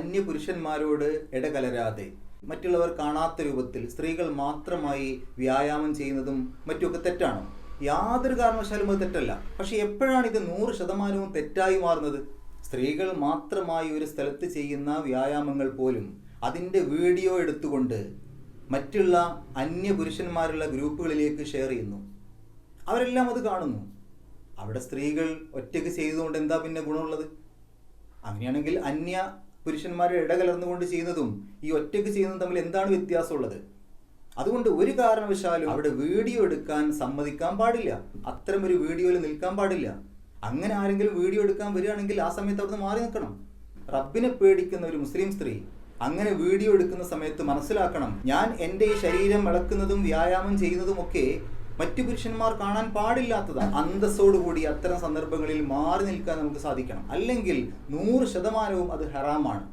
അന്യ പുരുഷന്മാരോട് ഇടകലരാതെ മറ്റുള്ളവർ കാണാത്ത രൂപത്തിൽ സ്ത്രീകൾ മാത്രമായി വ്യായാമം ചെയ്യുന്നതും മറ്റുമൊക്കെ തെറ്റാണോ? യാതൊരു കാരണവശാലും അത് തെറ്റല്ല. പക്ഷെ എപ്പോഴാണ് ഇത് നൂറ് ശതമാനവും തെറ്റായി മാറുന്നത്? സ്ത്രീകൾ മാത്രമായി ഒരു സ്ഥലത്ത് ചെയ്യുന്ന വ്യായാമങ്ങൾ പോലും അതിന്റെ വീഡിയോ എടുത്തുകൊണ്ട് മറ്റുള്ള അന്യ പുരുഷന്മാരുള്ള ഗ്രൂപ്പുകളിലേക്ക് ഷെയർ ചെയ്യുന്നു. അവരെല്ലാം അത് കാണുന്നു. അവിടെ സ്ത്രീകൾ ഒറ്റയ്ക്ക് ചെയ്തുകൊണ്ട് എന്താ പിന്നെ ഗുണമുള്ളത്? അങ്ങനെയാണെങ്കിൽ അന്യ പുരുഷന്മാരെ ഇടകലർന്നുകൊണ്ട് ചെയ്യുന്നതും ഈ ഒറ്റയ്ക്ക് ചെയ്യുന്നതും തമ്മിൽ എന്താണ് വ്യത്യാസമുള്ളത്? അതുകൊണ്ട് ഒരു കാരണവശാലും അവിടെ വീഡിയോ എടുക്കാൻ സമ്മതിക്കാൻ പാടില്ല. അത്തരം ഒരു വീഡിയോയിൽ നിൽക്കാൻ പാടില്ല. അങ്ങനെ ആരെങ്കിലും വീഡിയോ എടുക്കാൻ വരികയാണെങ്കിൽ ആ സമയത്ത് അവിടുന്ന് മാറി നിൽക്കണം. റബ്ബിനെ പേടിക്കുന്ന ഒരു മുസ്ലിം സ്ത്രീ അങ്ങനെ വീഡിയോ എടുക്കുന്ന സമയത്ത് മനസ്സിലാക്കണം ഞാൻ എന്റെ ഈ ശരീരം ഇളക്കുന്നതും വ്യായാമം ചെയ്യുന്നതും ഒക്കെ മറ്റു പുരുഷന്മാർ കാണാൻ പാടില്ലാത്തതാണ്. അന്തസ്സോടുകൂടി അത്തരം സന്ദർഭങ്ങളിൽ മാറി നിൽക്കാൻ നമുക്ക് സാധിക്കണം. അല്ലെങ്കിൽ നൂറ് ശതമാനവും അത് ഹറാമാണ്.